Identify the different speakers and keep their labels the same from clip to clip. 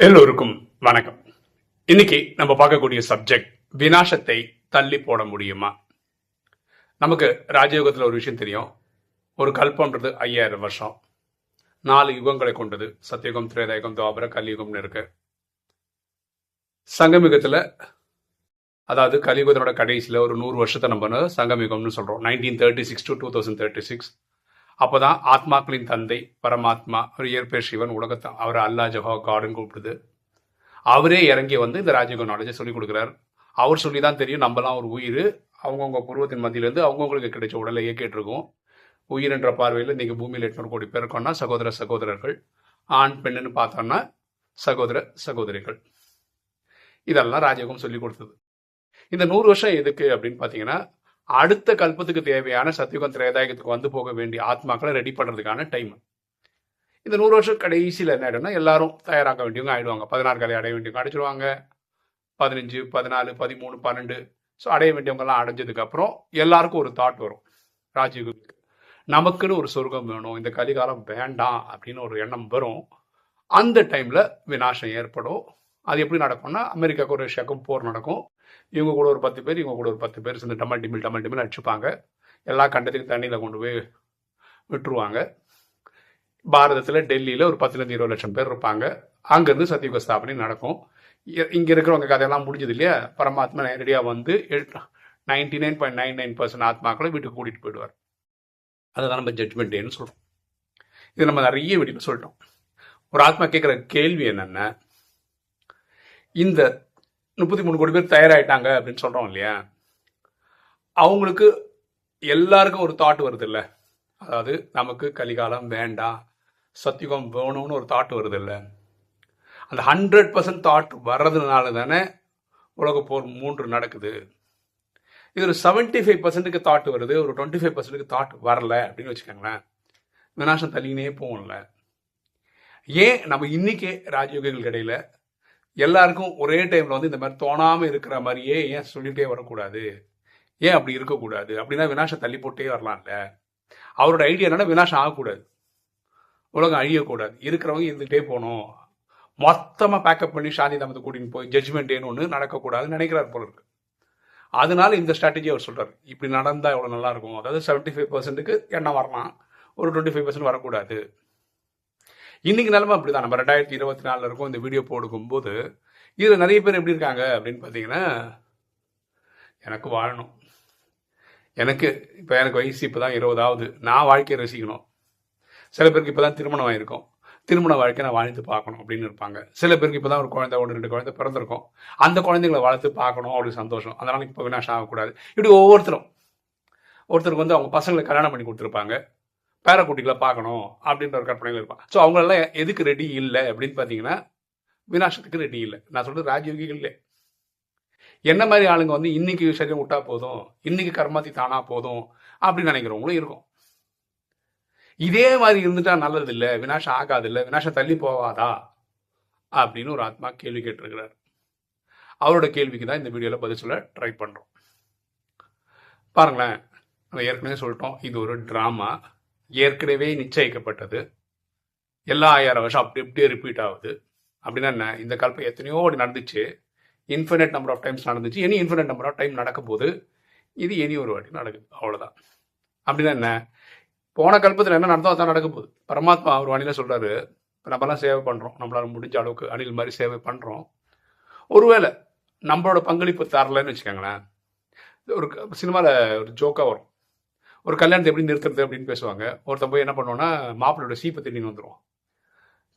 Speaker 1: எல்லோருக்கும் வணக்கம். இன்னைக்கு நம்ம பார்க்கக்கூடிய சப்ஜெக்ட் வினாசத்தை தள்ளி போட முடியுமா? நமக்கு ராஜயோகத்தில் ஒரு விஷயம் தெரியும். ஒரு கல்பம்ன்றது ஐயாயிரம் வருஷம். நாலு யுகங்களை கொண்டது. சத்தியுகம் திரேதாயுகம் துவாபர கலியுகம்னு இருக்கு. சங்கமிகத்தில் அதாவது கலியுகத்தோட கடைசியில் ஒரு நூறு வருஷத்தை நம்ம சங்கமிகம்னு சொல்கிறோம் nineteen thirty six to two thousand thirty six அப்போதான் ஆத்மாக்களின் தந்தை பரமாத்மா ஒரு இயற்பேர் சிவன் உலகத்தை அவர் அல்லா ஜஹா காடுன்னு கூப்பிடுது. அவரே இறங்கி வந்து இந்த ராஜயோக நாலேஜை சொல்லிக் கொடுக்குறாரு. அவர் சொல்லி தான் தெரியும் நம்மலாம் ஒரு உயிர். அவங்கவுங்க பூர்வத்தின் மத்தியிலேருந்து அவங்கவுங்களுக்கு கிடைச்ச உடலை இயக்கிட்டு உயிரின்ற உயிர் என்ற பார்வையில் இன்றைக்கி பூமியில் எட்நூறு கோடி பேர் இருக்கோம்னா சகோதர சகோதரர்கள் ஆண் பெண்ணுன்னு பார்த்தோம்னா சகோதர சகோதரிகள். இதெல்லாம் ராஜயோகம் சொல்லி கொடுத்தது. இந்த நூறு வருஷம் எதுக்கு அப்படின்னு பார்த்தீங்கன்னா அடுத்த கல்பத்துக்கு தேவையான சத்தியுகம் திரேதாயகத்துக்கு வந்து போக வேண்டிய ஆத்மாக்களை ரெடி பண்ணுறதுக்கான டைம் இந்த நூறு வருஷம் கடைசியில் என்ன ஆகிடும்னா எல்லாரும் தயாராக வேண்டியவங்க ஆயிடுவாங்க. பதினாறு கலை அடைய வேண்டியவங்க அடைச்சிருவாங்க. பதினஞ்சு பதினாலு பதிமூணு பன்னெண்டு. ஸோ அடைய வேண்டியவங்கெல்லாம் அடைஞ்சதுக்கப்புறம் எல்லாருக்கும் ஒரு தாட் வரும். ராஜீவ்க்கு நமக்குன்னு ஒரு சொர்க்கம் வேணும். இந்த கலிகாலம் வேண்டாம் அப்படின்னு ஒரு எண்ணம் வரும். அந்த டைமில் விநாசம் ஏற்படும். அது எப்படி நடக்கும்னா அமெரிக்காவுக்கும் ரஷ்யாவுக்கும் போர் நடக்கும். இவங்க கூட ஒரு பத்து பேர் இவங்க கூட ஒரு பத்து பேர் சேர்ந்து டமல் டிமில் டமல் டிமில் அடிச்சுப்பாங்க. எல்லா கண்டத்துக்கும் தண்ணியில் கொண்டு போய் விட்டுருவாங்க. பாரதத்தில் டெல்லியில் ஒரு பத்துலேருந்து இருபது லட்சம் பேர் இருப்பாங்க. அங்கேருந்து சத்தியுக ஸ்தாபனை நடக்கும் இங்கே இருக்கிறவங்க கதையெல்லாம் முடிஞ்சது இல்லையா? பரமாத்மா நேரடியாக வந்து ninety nine point nine nine percent ஆத்மாக்களை வீட்டுக்கு கூட்டிகிட்டு போயிடுவார். அதுதான் நம்ம ஜட்மெண்ட் டேன்னு சொல்கிறோம் இது நம்ம நிறைய வீடியோ சொல்லிட்டோம் ஒரு ஆத்மா கேட்குற கேள்வி என்னென்ன இந்த முப்பத்தி மூணு கோடி பேர் தயாராகிட்டாங்க அப்படின்னு சொல்கிறோம் இல்லையா? அவங்களுக்கு எல்லாருக்கும் ஒரு தாட் வருது இல்லை அதாவது நமக்கு கலிகாலம் வேண்டாம் சத்தியுகம் வேணும்னு ஒரு தாட் வருது இல்லை அந்த ஹண்ட்ரட் பர்சன்ட் தாட் வர்றதுனால தானே உலக போர் மூன்று நடக்குது. இது ஒரு செவன்டி ஃபைவ் பர்சன்ட்டுக்கு தாட் வருது ஒரு டுவெண்ட்டி ஃபைவ் பர்சன்ட்டுக்கு தாட் வரல அப்படின்னு வச்சுக்கோங்களேன். வினாசம் தள்ளினே போகல ஏன் நம்ம இன்னைக்கே ராஜயோகிகள் இடையில எல்லாருக்கும் ஒரே டைம்ல வந்து இந்த மாதிரி தோணாமல் இருக்கிற மாதிரியே ஏன் சொல்லிகிட்டே வரக்கூடாது? ஏன் அப்படி இருக்கக்கூடாது? அப்படின்னா வினாஷை தள்ளி போட்டே வரலாம்ல. அவரோட ஐடியா என்னன்னா வினாஷம் ஆகக்கூடாது. உலகம் அழியக்கூடாது. இருக்கிறவங்க இருந்துகிட்டே போகணும். மொத்தமாக பேக்கப் பண்ணி சாந்தி தாமத்தை கூட்டின்னு போய் ஜட்ஜ்மெண்ட் ஏன்னு ஒன்று நடக்கக்கூடாதுன்னு நினைக்கிறார் போல இருக்கு. அதனால இந்த ஸ்ட்ராட்டஜி அவர் சொல்கிறார் இப்படி நடந்தால் எவ்வளோ நல்லா இருக்கும்? அதாவது செவன்ட்டி ஃபைவ் பர்சன்ட்டுக்கு எண்ணம் வரலாம். ஒரு டுவெண்ட்டி ஃபைவ் பர்சன்ட் வரக்கூடாது. இன்னைக்கு நிலமை அப்படிதான். நம்ம ரெண்டாயிரத்தி இருபத்தி நாலில் இருக்கும். இந்த வீடியோ போடுக்கும்போது இதில் நிறைய பேர் எப்படி இருக்காங்க அப்படின்னு பார்த்தீங்கன்னா எனக்கு வாழணும். எனக்கு இப்போ எனக்கு வயசு இப்போ தான் இருபதாவது. நான் வாழ்க்கையை ரசிக்கணும். சில பேருக்கு இப்போ தான் திருமணம் ஆகிருக்கும் திருமண வாழ்க்கை நான் வாழ்ந்து பார்க்கணும் அப்படின்னு இருப்பாங்க. சில பேருக்கு இப்போ தான் ஒரு குழந்தை ஒன்று ரெண்டு குழந்தை பிறந்திருக்கும். அந்த குழந்தைங்களை வளர்த்து பார்க்கணும் அப்படின்னு சந்தோஷம். அதனால் இப்போ வினாஷம் ஆகக்கூடாது. இப்படி ஒவ்வொருத்தரும் ஒருத்தருக்கு வந்து அவங்க பசங்களை கல்யாணம் பண்ணி கொடுத்துருப்பாங்க. பேரக்குட்டிகளை பார்க்கணும் அப்படின்ற ஒரு கற்பனைகள் இருப்பான். ஸோ அவங்களெல்லாம் எதுக்கு ரெடி இல்லை அப்படின்னு பார்த்தீங்கன்னா வினாசத்துக்கு ரெடி இல்லை. நான் சொல்கிறது ராஜயோகிகள் இல்லை. என்ன மாதிரி ஆளுங்க வந்து இன்னைக்கு சரீரம் விட்டா போதும் இன்னைக்கு கர்மாத்தி தானா போதும் அப்படின்னு நினைக்கிறவங்களும் இருக்கும். இதே மாதிரி இருந்துட்டா நல்லது இல்லை வினாசம் ஆகாது இல்லை வினாசம் தள்ளி போவாதா அப்படின்னு ஒரு ஆத்மா கேள்வி கேட்டிருக்கிறார். அவரோட கேள்விக்கு தான் இந்த வீடியோவில் பதில் சொல்ல ட்ரை பண்ணுறோம் பாருங்களேன் நம்ம ஏற்கனவே சொல்லிட்டோம் இது ஒரு ட்ராமா ஏற்கனவே நிச்சயிக்கப்பட்டது. எல்லா ஆயிரம் வருஷம் அப்படி அப்படியே ரிப்பீட் ஆகுது. அப்படின்னா என்ன? இந்த கல்பம் எத்தனையோ அப்படி நடந்துச்சு. இன்ஃபினிட் நம்பர் ஆஃப் டைம்ஸ் நடந்துச்சு. இனி இன்ஃபினிட் நம்பர் ஆஃப் டைம் நடக்கும்போது இது இனி ஒரு வாட்டி நடக்குது. அவ்வளோதான் அப்படின்னா என்ன? போன கல்பத்தில் என்ன நடந்தோ அதான் நடக்க போகுது. பரமாத்மா அவர் வாணியில் சொல்கிறாரு இப்போ நம்மலாம் சேவை பண்ணுறோம் நம்மளால் முடிஞ்ச அளவுக்கு அணில் மாதிரி சேவை பண்ணுறோம் ஒருவேளை நம்மளோட பங்களிப்பு தரலன்னு வச்சுக்கோங்களேன். ஒரு சினிமாவில் ஒரு ஜோக்காக வரும். ஒரு கல்யாணத்தை எப்படி நிறுத்துறது அப்படின்னு பேசுவாங்க. ஒருத்தன் போய் என்ன பண்ணுவோன்னா மாப்பிள்ளோட சீப்பை திடீர்னு வந்துடுவான்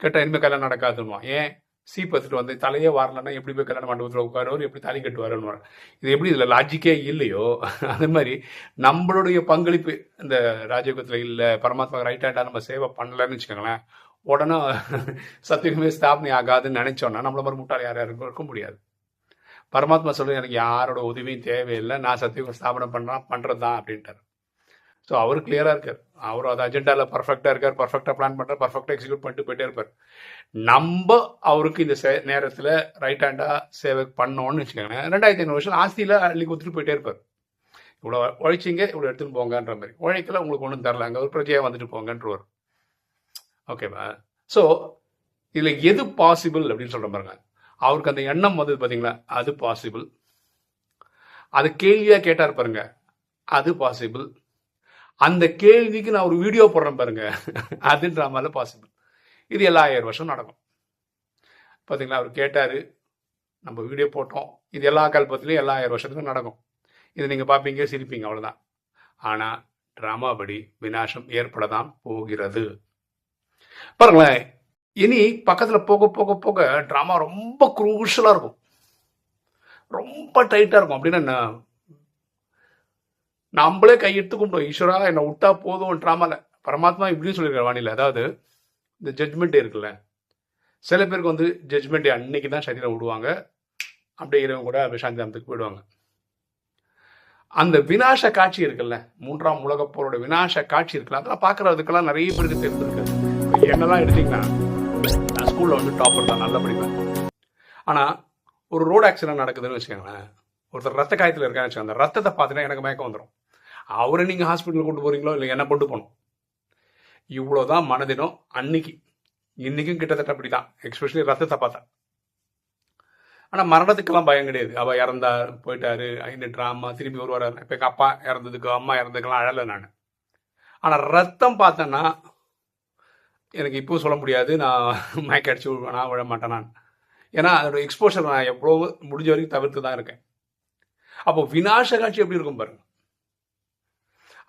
Speaker 1: கேட்டால் இனிமேல் கல்யாணம் நடக்காதுன்னுவான். ஏன்? சீப் எடுத்துட்டு வந்து தலையே வரலன்னா எப்படி போய் கல்யாண மண்டபத்தில் உட்காருவார்? எப்படி தாலி கட்டுவாருன்னு இது எப்படி இதில் லாஜிக்கே இல்லையோ? அதே மாதிரி நம்மளுடைய பங்களிப்பு இந்த ராஜயோகத்தில் இல்லை பரமாத்மா ரைட் ஹேண்டாக நம்ம சேவை பண்ணலன்னு வச்சுக்கோங்களேன் உடனே சத்தியமே ஸ்தாபனை ஆகாதுன்னு நினைச்சோன்னா நம்மள மாதிரி முட்டாள் யார் யாருக்கும் இருக்க முடியாது. பரமாத்மா சொல்லு எனக்கு யாரோட உதவியும் தேவையில்லை. நான் சத்தியம் ஸ்தாபனம் பண்ணுறான் பண்ணுறது தான் அப்படின்ட்டார். ஸோ அவர் கிளியராக இருக்கார். அவர் அது அஜெண்டாவில் பர்ஃபெக்டாக இருக்கார் பர்ஃபெக்டாக பிளான் பண்ணுறார் பர்ஃபெக்டாக எக்ஸிக்யூட் பண்ணிட்டு போயிட்டே இருப்பார். நம்ம அவருக்கு இந்த சே நேரத்தில் ரைட் ஹேண்டாக சேவை பண்ணோன்னு வச்சுக்கோங்களேன். ரெண்டாயிரத்தி ஐநூறு வருஷம் ஆஸ்தியில் அள்ளி கொடுத்துட்டு போயிட்டே இருப்பார். இவ்வளோ உழைச்சிங்க இவ்வளோ எடுத்துன்னு போங்கன்ற மாதிரி. உழைக்கல உங்களுக்கு ஒன்றும் தரல அங்கே ஒரு பிரச்சனையாக வந்துட்டு போங்கன்றவர். ஓகேவா ஸோ இதில் எது பாசிபிள் அப்படின்னு சொல்கிற பாருங்க. அவருக்கு அந்த எண்ணம் வந்தது பார்த்தீங்களா அது பாசிபிள் அது கேள்வியாக கேட்டார் பாருங்க அது பாசிபிள் அந்த கேள்விக்கு நான் ஒரு வீடியோ போடுறேன் பாருங்க. அது ட்ராமால பாசிபிள் இது எல்லா ஆயிரம் வருஷம் நடக்கும். பார்த்தீங்களா அவர் கேட்டார் நம்ம வீடியோ போட்டோம். இது எல்லா கல்பத்திலையும் எல்லா ஆயிரம் வருஷத்துக்கும் நடக்கும். இது நீங்கள் பார்ப்பீங்க சிரிப்பீங்க அவ்வளோதான் ஆனால் ட்ராமாபடி விநாசம் ஏற்படதான் போகிறது. பாருங்களேன் இனி பக்கத்தில் போக போக போக ட்ராமா ரொம்ப குரூஷலாக இருக்கும். ரொம்ப டைட்டாக இருக்கும். அப்படின்னா என்ன? நம்மளே கையெடுத்து கும்பிடுவோம். ஈஸ்வரா என்னை விட்டா போதும் பரமாத்மா இப்படியும் சொல்லியிருக்காரு வாணியில அதாவது இந்த ஜட்மெண்ட் இருக்குல்ல சில பேருக்கு வந்து ஜட்மெண்ட் அன்னைக்கு தான் சரீரம் விடுவாங்க. அப்படியே இரவு கூட விஷாந்தாமத்துக்கு போயிடுவாங்க. அந்த வினாச காட்சி இருக்குல்ல மூன்றாம் உலகப்போரோட போரோட காட்சி இருக்குல்ல அதெல்லாம் பார்க்கறதுக்கெல்லாம் நிறைய பேருக்கு தெரிஞ்சிருக்கு. என்னெல்லாம் எடுத்தீங்கன்னா நான் ஸ்கூலில் வந்து டாப்பர் தான் நல்லா படிப்பேன். ஆனால் ஒரு ரோடு ஆக்சிடென்ட் நடக்குதுன்னு வச்சுக்கோங்களேன் ஒருத்தர் ரத்த காயத்தில் இருக்கான்னு வச்சுக்கோங்க அந்த ரத்தத்தை பார்த்துட்டா எனக்கு மயக்கம் வந்துடும் அவரை நீங்கள் ஹாஸ்பிட்டலில் கொண்டு போகிறீங்களோ இல்லை என்ன கொண்டு போகணும். இவ்வளோ தான் மனதினம் அன்னைக்கு இன்றைக்கும் கிட்டத்தட்ட அப்படி தான் எக்ஸ்பெஷலி ரத்தத்தை பார்த்தா. ஆனால் மரணத்துக்கெல்லாம் பயம் கிடையாது. அவள் இறந்தா போயிட்டாரு இந்த ட்ராமா திரும்பி வருவார். இப்போ எங்கள் அப்பா இறந்ததுக்கு அம்மா இறந்ததுக்கெல்லாம் அழலை நான். ஆனால் ரத்தம் பார்த்தேன்னா எனக்கு இப்போ சொல்ல முடியாது. நான் மயக்க அடிச்சு நான் விழ மாட்டேன் நான். ஏன்னா அதோட எக்ஸ்போஷர் நான் எவ்வளோ முடிஞ்ச வரைக்கும் தவிர்த்து தான் இருக்கேன். அப்போ வினாச காட்சி எப்படி இருக்கும் பாருங்கள்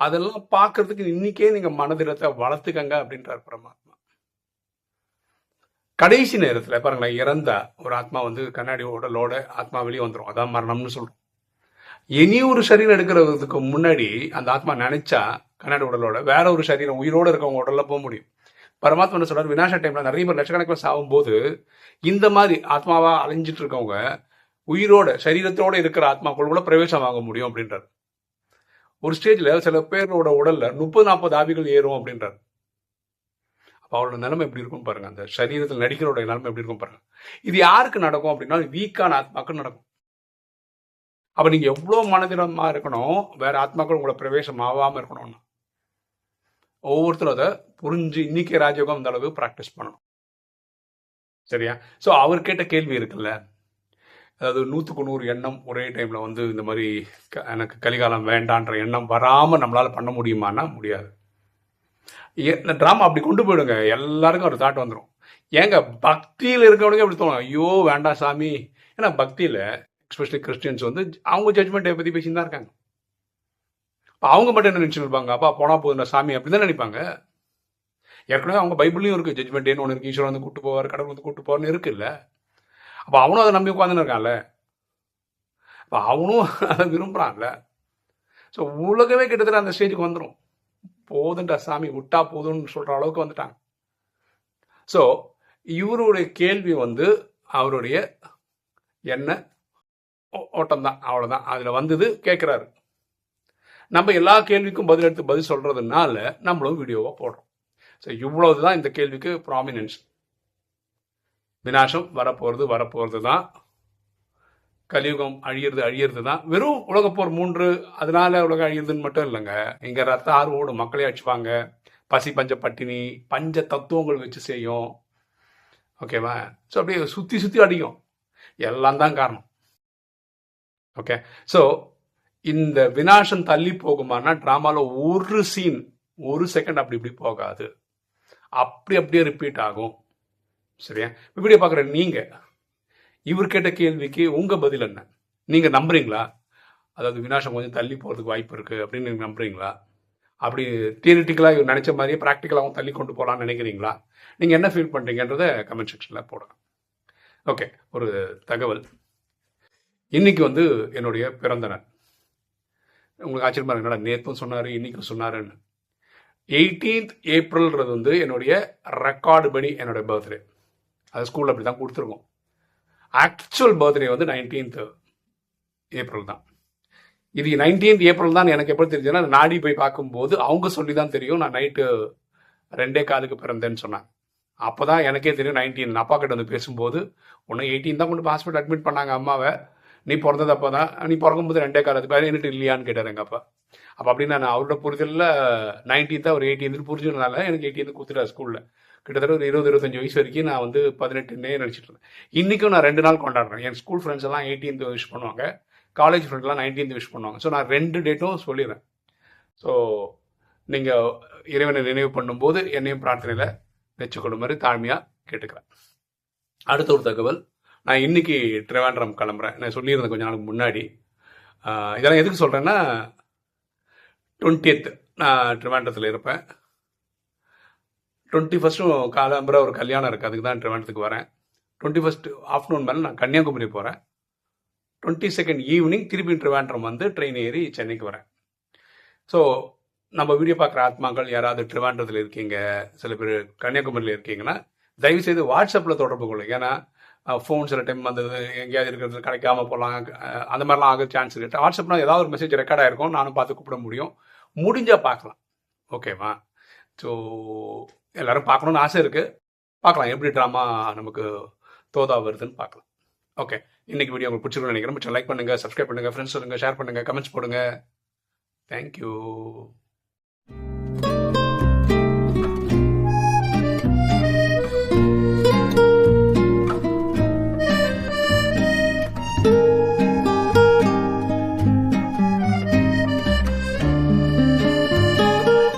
Speaker 1: அதெல்லாம் பார்க்கறதுக்கு இன்னைக்கே நீங்க மனதிடத்தை வளர்த்துக்கங்க அப்படின்றார் பரமாத்மா. கடைசி நேரத்தில் பாருங்களேன் இறந்த ஒரு ஆத்மா வந்து கண்ணாடி உடலோட ஆத்மா வெளியே வந்துடும் அதான் மரணம்னு சொல்றோம். இனி ஒரு சரீரம் எடுக்கிறதுக்கு முன்னாடி அந்த ஆத்மா நினைச்சா கண்ணாடி உடலோட வேற ஒரு சரீரம் உயிரோட இருக்கவங்க உடல்ல போக முடியும். பரமாத்மா என்ன சொல்றாரு வினாச டைம்ல நிறைய பேர் லட்சக்கணக்கில் சாகும் போது இந்த மாதிரி ஆத்மாவா அலைஞ்சிட்டு இருக்கவங்க உயிரோட சரீரத்தோட இருக்கிற ஆத்மாக்குள் கூட பிரவேசம் வாங்க முடியும் அப்படின்றாரு. ஒரு ஸ்டேஜில் சில பேரோட உடலில் முப்பது நாற்பது ஆவிகள் ஏறும் அப்படின்றார். அப்போ அவரோட நிலைமை எப்படி இருக்கும் பாருங்க. அந்த சரீரத்தில் நடிகரோட நிலைமை எப்படி இருக்கும் பாருங்க. இது யாருக்கு நடக்கும் அப்படின்னா வீக்கான ஆத்மாக்கள் நடக்கும். அப்ப நீங்க எவ்வளவு மனதிடமா இருக்கணும் வேற ஆத்மாக்கள் உங்களை பிரவேசம் ஆகாம இருக்கணும்னு. ஒவ்வொருத்தரும் அதை புரிஞ்சு இன்னைக்கு ராஜயோகம் அந்த அளவு ப்ராக்டிஸ் பண்ணணும். சரியா? ஸோ அவர் கேட்ட கேள்வி இருக்குல்ல. அதாவது நூற்றுக்கு நூறு எண்ணம் ஒரே டைமில் வந்து இந்த மாதிரி க- எனக்கு கலிகாலம் வேண்டான்ற எண்ணம் வராமல் நம்மளால் பண்ண முடியுமான்னா முடியாது. ட்ராமா அப்படி கொண்டு போயிடுங்க. எல்லாருக்கும் ஒரு தாட் வந்துடும் ஏங்க பக்தியில் இருக்கவனுக்கு எப்படி தோணும். ஐயோ வேண்டாம் சாமி. ஏன்னா பக்தியில் எஸ்பெஷலி கிறிஸ்டியன்ஸ் வந்து அவங்க ஜட்மெண்ட்டை பற்றி பேசிட்டு தான் இருக்காங்க. அவங்க மட்டும் என்ன நினச்சிருப்பாங்க இருப்பாங்க? அப்பா போனா போதும் சாமி அப்படிதான் நினைப்பாங்க. ஏற்கனவே அவங்க பைபிளையும் இருக்குது ஜட்மெண்ட் டேன்னு ஒன்று இருக்குது ஈஸ்வரன் வந்து கூப்பிட்டு போவார் கடவுள் வந்து கூப்பிட்டு போவார்னு இருக்குல்ல. அப்போ அவனும் அதை நம்பி உட்காந்துன்னு இருக்கான்ல. அப்ப அவனும் அதை விரும்புகிறான்ல ஸோ உலகமே கிட்டத்தட்ட அந்த ஸ்டேஜுக்கு வந்துடும் போதுண்டா சாமி விட்டா போதும்னு சொல்கிற அளவுக்கு வந்துட்டாங்க. ஸோ இவருடைய கேள்வி வந்து அவருடைய என்ன? ஓட்டம்தான். தான் அதில் வந்தது கேட்குறாரு நம்ம எல்லா கேள்விக்கும் பதில் எடுத்து பதில் சொல்கிறதுனால நம்மளும் வீடியோவாக போடுறோம். ஸோ இவ்வளவுதான் இந்த கேள்விக்கு ப்ராமினன்ஸ் விநாசம் வரப்போகிறது வரப்போகிறது தான் கலியுகம் அழியிறது அழியிறது தான் வெறும் உலகப்போர் மூன்று அதனால உலகம் அழியுதுன்னு மட்டும் இல்லைங்க. இங்கே ரத்த ஆர்வோடு மக்களே அடிச்சுப்பாங்க. பசி பஞ்ச பட்டினி பஞ்ச தத்துவங்கள் வச்சு செய்யும். ஓகேவா ஸோ அப்படியே சுற்றி சுற்றி அடிக்கும். எல்லாம் தான் காரணம். ஓகே ஸோ இந்த விநாசம் தள்ளி போகுமானா ட்ராமாவில் ஒரு சீன் ஒரு செகண்ட் அப்படி இப்படி போகாது. அப்படி அப்படியே ரிப்பீட் ஆகும். சரியா? வீடியோ பார்க்குற நீங்கள் இவர் கேட்ட கேள்விக்கு உங்கள் பதில் என்ன? நீங்கள் நம்புறீங்களா? அதாவது விநாசம் கொஞ்சம் தள்ளி போகிறதுக்கு வாய்ப்பு இருக்குது அப்படின்னு நீங்கள் நம்புறீங்களா? அப்படி தியரிட்டிக்கலாக இவர் நினைச்ச மாதிரியே ப்ராக்டிக்கலாகவும் தள்ளி கொண்டு போகலான்னு நினைக்கிறீங்களா? நீங்கள் என்ன ஃபீல் பண்ணுறீங்கன்றத கமெண்ட் செக்ஷனில் போடுங்க ஓகே ஒரு தகவல். இன்னைக்கு வந்து என்னுடைய பிறந்த நாள். உங்களுக்கு ஆச்சரியமா என்னடா நேற்றும் சொன்னார் இன்றைக்கும் சொன்னாருன்னு. எயிட்டீன்த் ஏப்ரல்ன்றது வந்து என்னுடைய ரெக்கார்டு படி என்னுடைய பர்த்டே அது ஸ்கூலில் அப்படி தான் கொடுத்துருக்கோம். ஆக்சுவல் பர்த்டே வந்து நைன்டீன்த் ஏப்ரல் தான். இது நைன்டீன்த் ஏப்ரல் தான் எனக்கு எப்படி தெரிஞ்சதுன்னா நாடி போய் பார்க்கும்போது அவங்க சொல்லி தான் தெரியும். நான் நைட்டு ரெண்டே காலுக்கு பிறந்தேன்னு சொன்னாங்க. அப்பதான் எனக்கே தெரியும் நைன்டீன் அப்பா கிட்ட வந்து பேசும்போது ஒன்று எயிட்டீன் தான் கொண்டு ஹாஸ்பிட்டல் அட்மிட் பண்ணாங்க அம்மாவை. நீ பிறந்தது அப்போ தான் நீ பிறக்கும்போது ரெண்டே காலத்து பதினெட்டு இல்லையான்னு கேட்டார் எங்கள் அப்பா. அப்போ அப்படின்னு நான் அவரோட புரிதலில் நைன்டீன்த் அவர் எயிட்டீன்த் புரிஞ்சதுனால எனக்கு எயிட்டீன்த் கொடுத்துட்டார் ஸ்கூலில் கிட்டத்தட்ட ஒரு இருபது இருபத்தஞ்சு வயசு வரைக்கும் நான் வந்து பதினெட்டுன்னே நினச்சிட்டு இருந்தேன். இன்றைக்கும் நான் ரெண்டு நாள் கொண்டாடுறேன். என் ஸ்கூல் ஃப்ரெண்ட்ஸ் எல்லாம் எயிட்டீன்த் விஷ் பண்ணுவாங்க. காலேஜ் ஃப்ரெண்ட்லாம் நைன்டீன்த் விஷ் பண்ணுவாங்க. ஸோ நான் ரெண்டு டேட்டும் சொல்லிடுறேன். ஸோ நீங்கள் இறைவனை நினைவு பண்ணும்போது என்னையும் பிரார்த்தனையில் வச்சுக்கொள்ளுமாறு தாழ்மையாக கேட்டுக்கிறேன். அடுத்த ஒரு தகவல் நான் இன்னைக்கு ட்ரிவாண்ட்ரம் கிளம்புறேன். நான் சொல்லியிருந்தேன் கொஞ்ச நாளுக்கு முன்னாடி. இதெல்லாம் எதுக்கு சொல்கிறேன்னா டுவெண்ட்டியத் நான் ட்ரிவாண்டத்தில் இருப்பேன். டுவெண்ட்டி ஃபஸ்ட்டும் காலம்புற ஒரு கல்யாணம் இருக்குது அதுக்கு தான் ட்ரிவாண்டத்துக்கு வரேன். டுவெண்ட்டி ஃபஸ்ட் ஆஃப்டர்நூன் மேலே நான் கன்னியாகுமரி போகிறேன் டுவெண்ட்டி செகண்ட் ஈவினிங் திருப்பி ட்ரிவாண்ட்ரம் வந்து ட்ரெயின் ஏறி சென்னைக்கு வரேன். ஸோ நம்ம வீடியோ பார்க்குற ஆத்மாக்கள் யாராவது ட்ரிவாண்டத்தில் இருக்கீங்க சில பேர் கன்னியாகுமரியில் இருக்கீங்கன்னா தயவுசெய்து வாட்ஸ்அப்பில் தொடர்பு கொள்ளும் ஏன்னா ஃபோன் சில டைம் வந்து எங்கேயாவது இருக்கிறது கிடைக்காம போகலாம் அந்த மாதிரிலாம் ஆக சான்ஸ் இருக்கு. வாட்ஸ்அப்னா ஏதாவது ஒரு மெசேஜ் ரெக்கார்ட் ஆயிருக்கும். நானும் பார்த்து கூப்பிட முடியும். முடிஞ்சால் பார்க்கலாம். ஓகேவா ஸோ எல்லாரும் பார்க்கணுன்னு ஆசை இருக்குது பார்க்கலாம். எப்படி ட்ராமா நமக்கு தோதா வருதுன்னு பார்க்கலாம். ஓகே இன்னைக்கு வீடியோ உங்களுக்கு பிடிச்சிருக்கும்னு நினைக்கிறேன். லைக் பண்ணுங்கள் சப்ஸ்கிரைப் பண்ணுங்கள் ஃப்ரெண்ட்ஸ் சொல்லுங்கள் ஷேர் பண்ணுங்கள் கமெண்ட்ஸ் போடுங்க. தேங்க்யூ